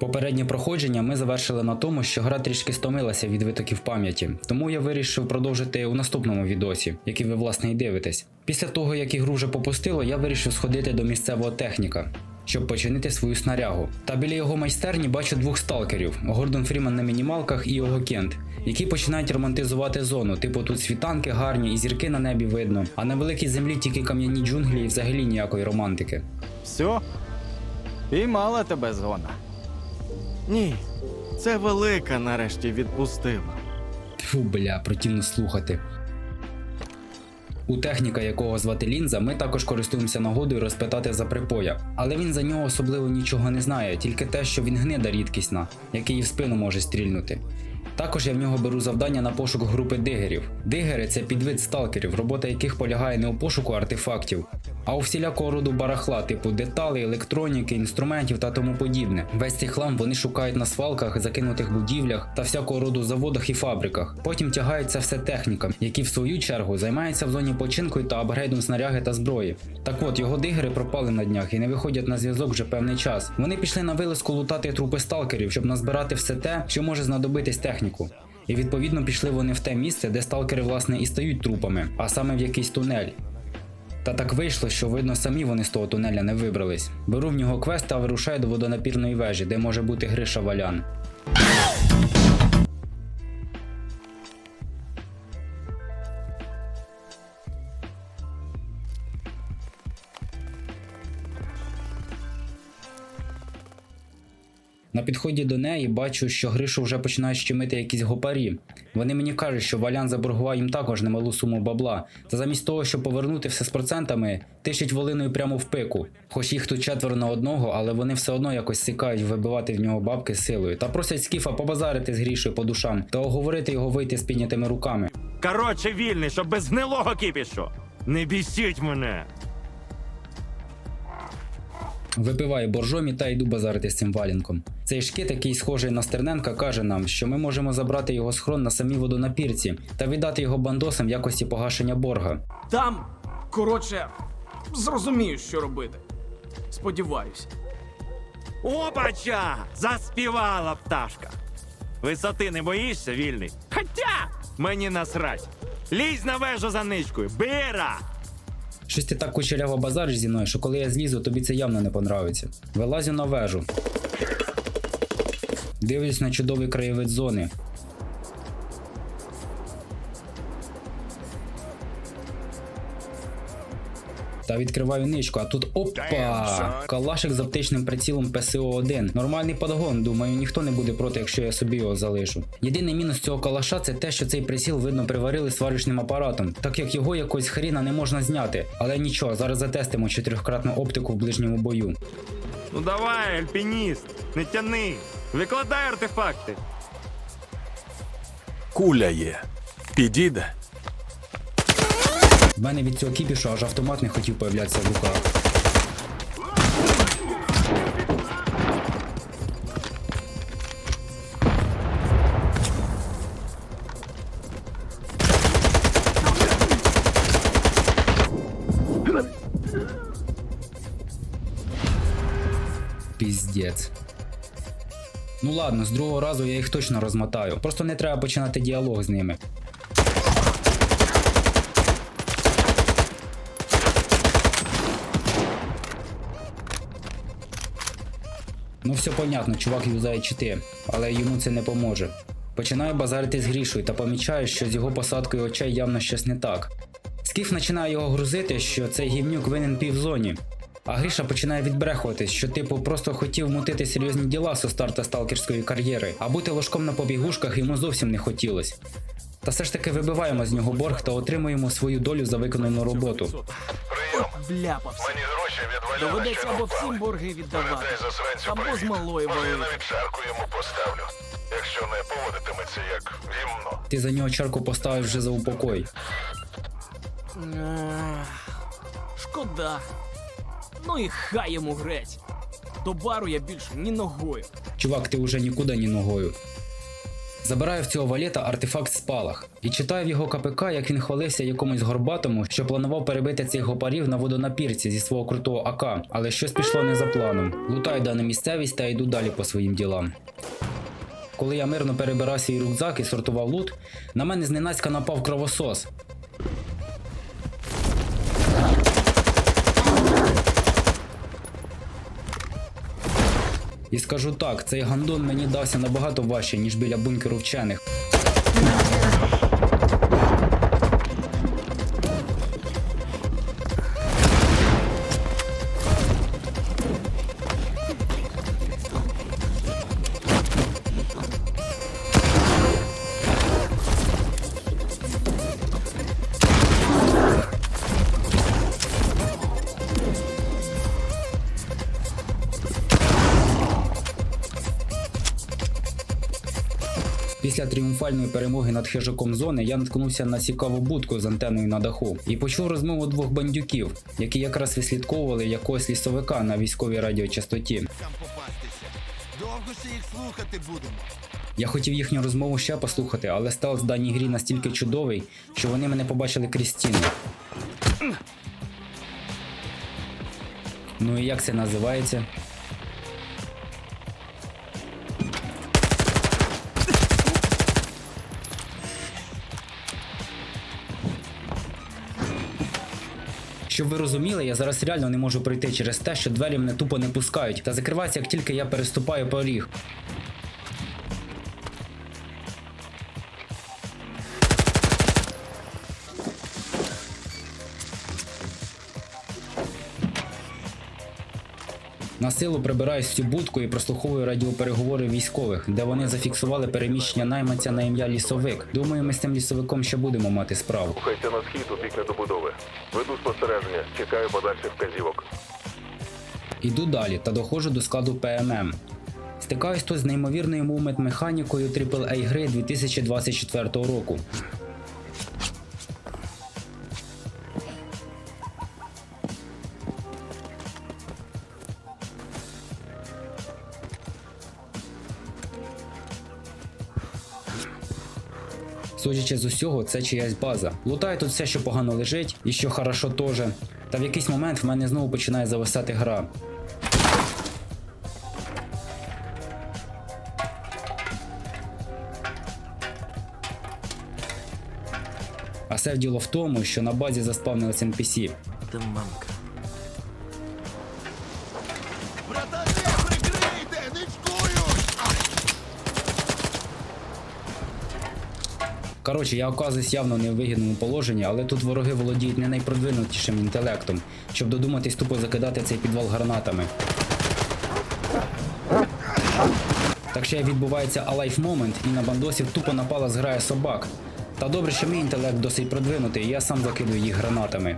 Попереднє проходження ми завершили на тому, що гра трішки стомилася від витоків пам'яті, тому я вирішив продовжити у наступному відосі, який ви власне і дивитесь. Після того, як ігру вже попустило, я вирішив сходити до місцевого техніка. Щоб починити свою снарягу. Та біля його майстерні бачу двох сталкерів: Гордон Фріман на мінімалках і його кент, які починають романтизувати зону. Типу тут світанки гарні і зірки на небі видно, а на великій землі тільки кам'яні джунглі і взагалі ніякої романтики. Все? Піймала тебе зона. Ні, це велика нарешті відпустила. Тьфу, бля, противно слухати. У техніка, якого звати Лінза, ми також користуємося нагодою розпитати за припоя. Але він за нього особливо нічого не знає, тільки те, що він гнида рідкісна, який і в спину може стрільнути. Також я в нього беру завдання на пошук групи дигерів. Дигери це підвид сталкерів, робота яких полягає не у пошуку артефактів, а у всілякого роду барахла, типу деталей, електроніки, інструментів та тому подібне. Весь цей хлам вони шукають на свалках, закинутих будівлях та всякого роду заводах і фабриках. Потім тягаються все технікам, які в свою чергу займаються в зоні починку та апгрейдом снаряги та зброї. Так от його дигери пропали на днях і не виходять на зв'язок вже певний час. Вони пішли на вилазку лутати трупи сталкерів, щоб назбирати все те, що може знадобитись техніку. І відповідно пішли вони в те місце, де сталкери власне і стають трупами, а саме в якийсь тунель. Та так вийшло, що видно самі вони з того тунеля не вибрались. Беру в нього квест та вирушаю до водонапірної вежі, де може бути Гриша Валян. На підході до неї бачу, що Гришу вже починають щемити якісь гопарі. Вони мені кажуть, що Валян заборгував їм також немалу суму бабла. Та замість того, щоб повернути все з процентами, тишить волиною прямо в пику. Хоч їх тут четверо на одного, але вони все одно якось сикають вибивати в нього бабки силою. Та просять скіфа побазарити з грішою по душам та оговорити його вийти з піднятими руками. Коротше, вільний, щоб без гнилого кипішу. Не бісіть мене. Випиваю боржомі та йду базарити з цим валінком. Цей шкіт, який схожий на Стерненка, каже нам, що ми можемо забрати його схрон на самій водонапірці та віддати його бандосам в якості погашення борга. Там, коротше, зрозумію, що робити. Сподіваюся. Опача! Заспівала пташка. Висоти не боїшся, вільний? Хотя мені насрать. Лізь на вежу за ничкою. Бира! Щось ти так кучеряво базариш зі мною, що коли я злізу, тобі це явно не понравиться. Вилазю на вежу. Дивлюсь на чудовий краєвид зони. Та відкриваю ничку, а тут опа! Калашик з оптичним прицілом ПСО-1. Нормальний подгон, думаю, ніхто не буде проти, якщо я собі його залишу. Єдиний мінус цього калаша це те, що цей приціл видно приварили сварочним апаратом, так як його якось хріна не можна зняти. Але нічого, зараз затестимо чотирьохкратну оптику в ближньому бою. Ну давай, альпініст, не тяни. Викладай артефакти. Куля є. Підійде. В мене від цього кіпішу аж автомат не хотів появлятися в руках. Піздець. Ну ладно, з другого разу я їх точно розмотаю. Просто не треба починати діалог з ними. Ну все понятно, чувак юзає чити, але йому це не поможе. Починаю базарити з грішою та помічаю, що з його посадкою очей явно щось не так. Скіф починає його грузити, що цей гівнюк винен півзоні. А Гріша починає відбрехуватись, що типу просто хотів мутити серйозні діла со старта сталкерської кар'єри, а бути ложком на побігушках йому зовсім не хотілось. Та все ж таки вибиваємо з нього борг та отримуємо свою долю за виконану роботу. Вляпався. Мені гроші від Доведеться або всім борги віддавати, Передай або привіт. з малої Може, я валити. навіть чарку йому поставлю. Якщо не поводитиметься як гімно. Ти за нього чарку поставив вже за упокой. Ах, Шкода. Ну і хай йому греть. До бару я більше ні ногою. Чувак, ти уже нікуди ні ногою. Забираю в цього валета артефакт спалах і читаю в його КПК, як він хвалився якомусь горбатому, що планував перебити цих гопарів на водонапірці зі свого крутого АК, але щось пішло не за планом. Лутаю дану місцевість та йду далі по своїм ділам. Коли я мирно перебирав свій рюкзак і сортував лут, на мене зненацька напав кровосос. І скажу так, цей гандон мені дався набагато важче, ніж біля бункеру вчених. Тріумфальної перемоги над хижаком зони я наткнувся на цікаву будку з антеною на даху і почув розмову двох бандюків, які якраз вислідковували якогось лісовика на військовій радіочастоті. Довго ще їх слухати будемо. Я хотів їхню розмову ще послухати, але стелс в даній грі настільки чудовий, що вони мене побачили крізь стіну. Ну і як це називається? Щоб ви розуміли, я зараз реально не можу пройти через те, що двері мене тупо не пускають та закриваються, як тільки я переступаю поріг. На силу прибираюсь в цю будку і прослуховую радіопереговори військових, де вони зафіксували переміщення найманця на ім'я лісовик. Думаю, ми з цим лісовиком ще будемо мати справу. Рухайся на схід у бік недобудови. Веду спостереження, чекаю подальших вказівок. Іду далі та доходжу до складу ПММ. Стикаюсь тут з неймовірною мувмент механікою AAA гри 2024 року. Судячи з усього, це чиясь база. Лутаю тут все, що погано лежить, і що хорошо теж. Та в якийсь момент в мене знову починає зависати гра. А все діло в тому, що на базі заспавнились NPC. Братани, Коротше, я оказуюсь явно в вигідному положенні, але тут вороги володіють не найпродвинутішим інтелектом, щоб додуматись тупо закидати цей підвал гранатами. Так ще відбувається алайф момент, і на бандосів тупо напала зграя собак. Та добре, що мій інтелект досить продвинутий, і я сам закидую їх гранатами.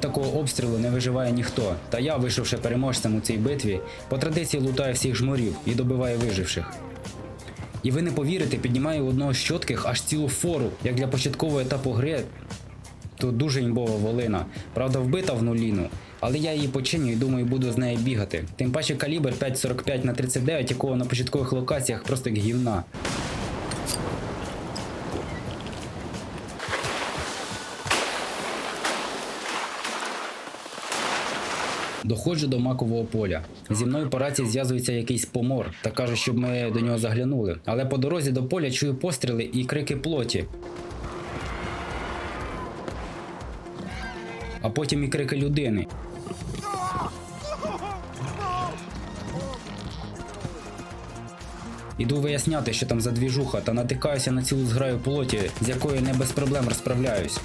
Від такого обстрілу не виживає ніхто. Та я, вийшовши переможцем у цій битві, по традиції лутаю всіх жмурів і добиваю виживших. І ви не повірите, піднімаю одного з чотких аж цілу фору, як для початкового етапу гри. Тут дуже імбова волина. Правда, вбита в нуліну, але я її починю і думаю, буду з нею бігати. Тим паче калібр 5.45 на 39, якого на початкових локаціях просто як гівна. Доходжу до макового поля. Зі мною по рації зв'язується якийсь помор та каже, щоб ми до нього заглянули. Але по дорозі до поля чую постріли і крики плоті. А потім і крики людини. Іду виясняти, що там за двіжуха, та натикаюся на цілу зграю плоті, з якою не без проблем розправляюсь.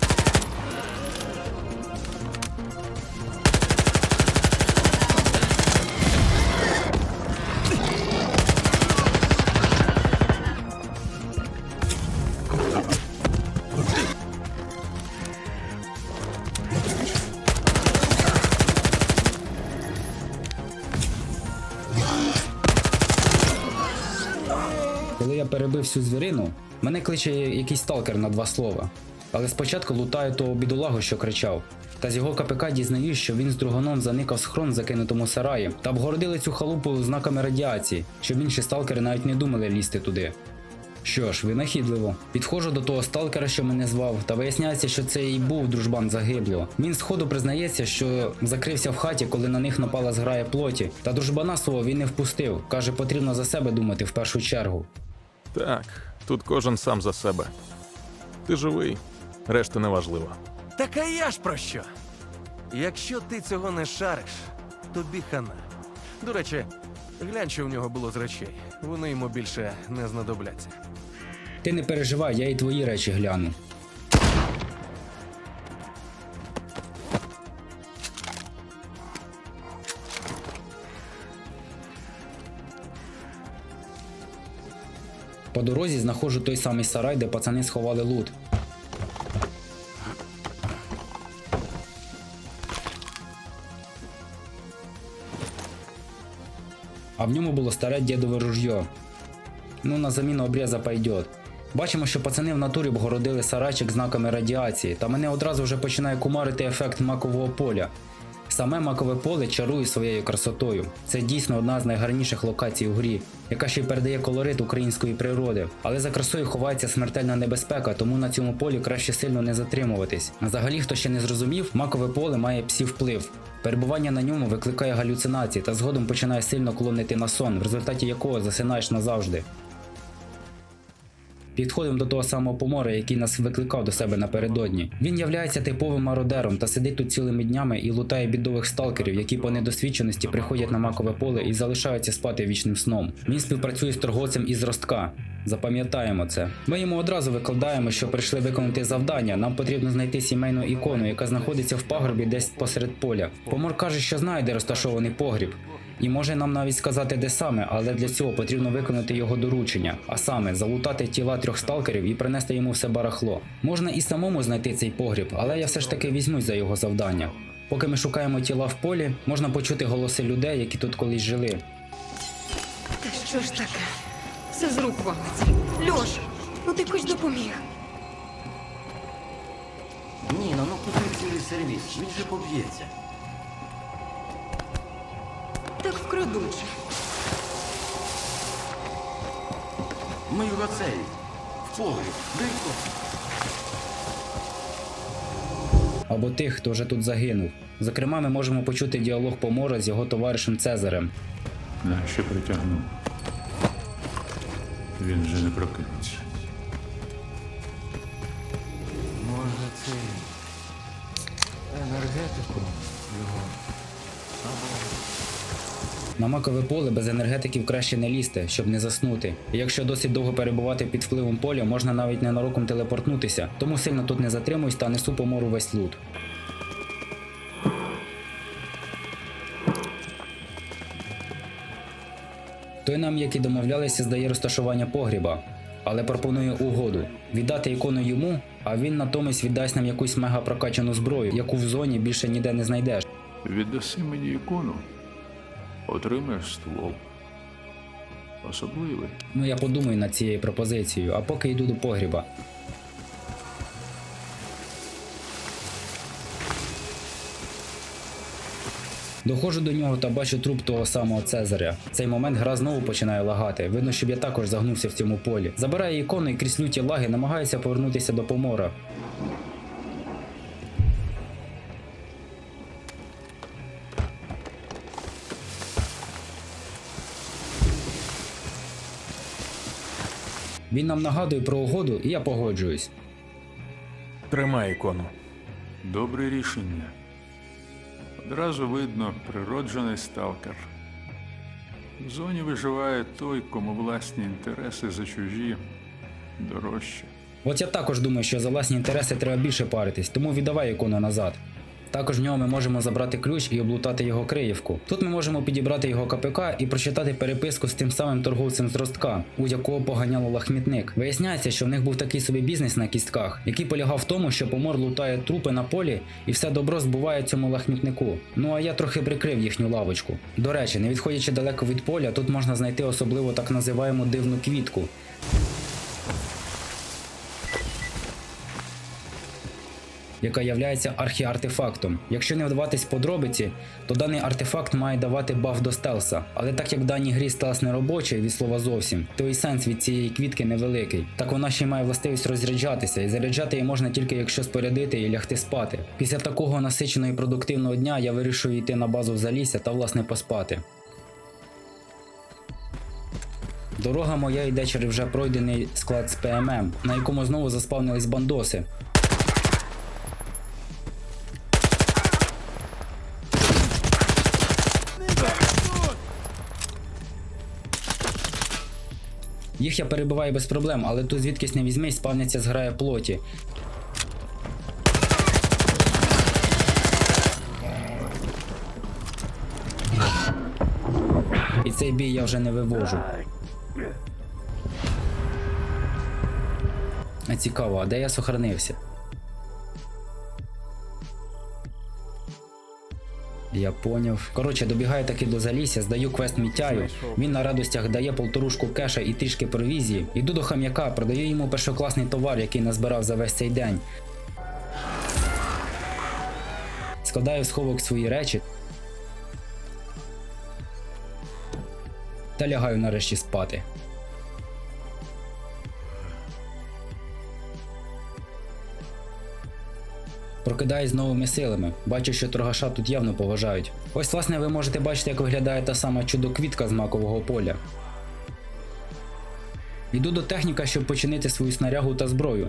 Всю звірину, мене кличе якийсь сталкер на два слова. Але спочатку лутаю того бідолагу, що кричав. Та з його КПК дізнаюсь, що він з другоном заникав схрон закинутому сараї та обгородили цю халупу знаками радіації, щоб інші сталкери навіть не думали лізти туди. Що ж, винахідливо. Підходжу до того сталкера, що мене звав, та виясняється, що це і був дружбан загиблого. Він сходу признається, що закрився в хаті, коли на них напала зграя плоті. Та дружбана свого він не впустив. каже, потрібно за себе думати в першу чергу. Так, тут кожен сам за себе. Ти живий, решта не важливо. Так а я ж про що? Якщо ти цього не шариш, тобі хана. До речі, глянь, що в нього було з речей. Вони йому більше не знадобляться. Ти не переживай, я і твої речі гляну. По дорозі знаходжу той самий сарай, де пацани сховали лут. А в ньому було старе дідове ружьо. Ну, на заміну обреза пойдет. Бачимо, що пацани в натурі обгородили сарайчик знаками радіації, та мене одразу вже починає кумарити ефект макового поля. Саме макове поле чарує своєю красотою. Це дійсно одна з найгарніших локацій у грі, яка ще й передає колорит української природи. Але за красою ховається смертельна небезпека, тому на цьому полі краще сильно не затримуватись. Взагалі, хто ще не зрозумів, макове поле має псів вплив. Перебування на ньому викликає галюцинації та згодом починає сильно клонити на сон, в результаті якого засинаєш назавжди. Підходимо до того самого помора, який нас викликав до себе напередодні. Він являється типовим мародером та сидить тут цілими днями і лутає бідових сталкерів, які по недосвідченості приходять на макове поле і залишаються спати вічним сном. Він співпрацює з торговцем із ростка. Запам'ятаємо це. Ми йому одразу викладаємо, що прийшли виконати завдання. Нам потрібно знайти сімейну ікону, яка знаходиться в пагорбі десь посеред поля. Помор каже, що знає, де розташований погріб. І може нам навіть сказати, де саме, але для цього потрібно виконати його доручення, а саме залутати тіла трьох сталкерів і принести йому все барахло. Можна і самому знайти цей погріб, але я все ж таки візьмусь за його завдання. Поки ми шукаємо тіла в полі, можна почути голоси людей, які тут колись жили. Та що ж таке? Все з рук валиться. Льош, ну ти хоч допоміг. Ніно, ну куди цілий сервіс? Він же поб'ється. Так вкрадуть. Ми його цей. В погріб. Швидко. або тих, хто вже тут загинув. Зокрема, ми можемо почути діалог помора з його товаришем Цезарем. Нащо притягнув? Він вже не прокинеться. На макове поле без енергетиків краще не лізти, щоб не заснути. І якщо досить довго перебувати під впливом поля, можна навіть ненароком телепортнутися, тому сильно тут не затримуюсь та несу помору весь лут. Той нам, як і домовлялися, здає розташування погріба, але пропонує угоду віддати ікону йому, а він натомість віддасть нам якусь мега прокачану зброю, яку в зоні більше ніде не знайдеш. Віддаси мені ікону, отримаєш ствол. Особливий. Ну я подумаю над цією пропозицією, а поки йду до погріба. Доходжу до нього та бачу труп того самого Цезаря. В цей момент гра знову починає лагати. Видно, щоб я також загнувся в цьому полі. Забираю ікону і крізь люті лаги намагаюся повернутися до помора. Він нам нагадує про угоду, і я погоджуюсь. Тримай ікону. Добре рішення. Одразу видно природжений сталкер. В зоні виживає той, кому власні інтереси за чужі дорожче. От я також думаю, що за власні інтереси треба більше паритись, тому віддавай ікону назад. Також в нього ми можемо забрати ключ і облутати його криївку. Тут ми можемо підібрати його КПК і прочитати переписку з тим самим торговцем з ростка, у якого поганяло лахмітник. Виясняється, що в них був такий собі бізнес на кістках, який полягав в тому, що помор лутає трупи на полі і все добро збуває цьому лахмітнику. Ну а я трохи прикрив їхню лавочку. До речі, не відходячи далеко від поля, тут можна знайти особливо так називаємо дивну квітку. Яка являється архіартефактом. Якщо не вдаватись подробиці, то даний артефакт має давати баф до стелса. Але так як в даній грі стелс не робочий від слова зовсім, то і сенс від цієї квітки невеликий. Так вона ще має властивість розряджатися, і заряджати її можна тільки якщо спорядити і лягти спати. Після такого насиченого і продуктивного дня я вирішую йти на базу в залісся та власне поспати. Дорога моя йде через вже пройдений склад з ПММ, на якому знову заспавнились бандоси. Їх я перебиваю без проблем, але тут звідкись не візьми, спавняться зграє плоті. І цей бій я вже не вивожу. Цікаво, а де я сохранився? Я поняв. Коротше, добігаю таки до залісся, здаю квест Мітяю. Він на радостях дає полторушку кеша і трішки провізії. Іду до хам'яка, продаю йому першокласний товар, який назбирав за весь цей день. Складаю в сховок свої речі. Та лягаю нарешті спати. Прокидаюсь з новими силами. Бачу, що торгаша тут явно поважають. Ось, власне, ви можете бачити, як виглядає та сама чудо-квітка з макового поля. Йду до техніка, щоб починити свою снарягу та зброю.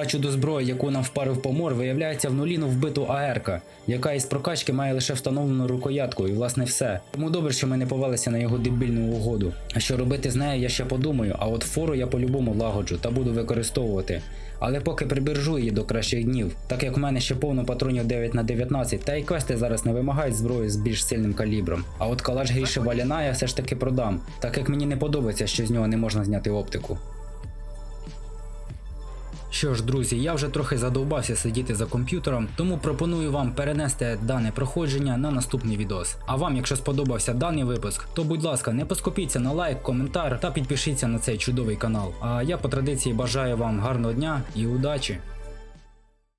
Та чудо-зброя, яку нам впарив помор, виявляється в нуліну вбиту АРК, яка із прокачки має лише встановлену рукоятку, і власне все. Тому добре, що ми не повелися на його дебільну угоду. А що робити з нею, я ще подумаю, а от фору я по-любому лагоджу та буду використовувати. Але поки прибережу її до кращих днів, так як в мене ще повно патронів 9 на 19, та й квести зараз не вимагають зброї з більш сильним калібром. А от калаш гріше валяна я все ж таки продам, так як мені не подобається, що з нього не можна зняти оптику. Що ж, друзі, я вже трохи задовбався сидіти за комп'ютером, тому пропоную вам перенести дане проходження на наступний відос. А вам, якщо сподобався даний випуск, то будь ласка, не поскупіться на лайк, коментар та підпишіться на цей чудовий канал. А я по традиції бажаю вам гарного дня і удачі!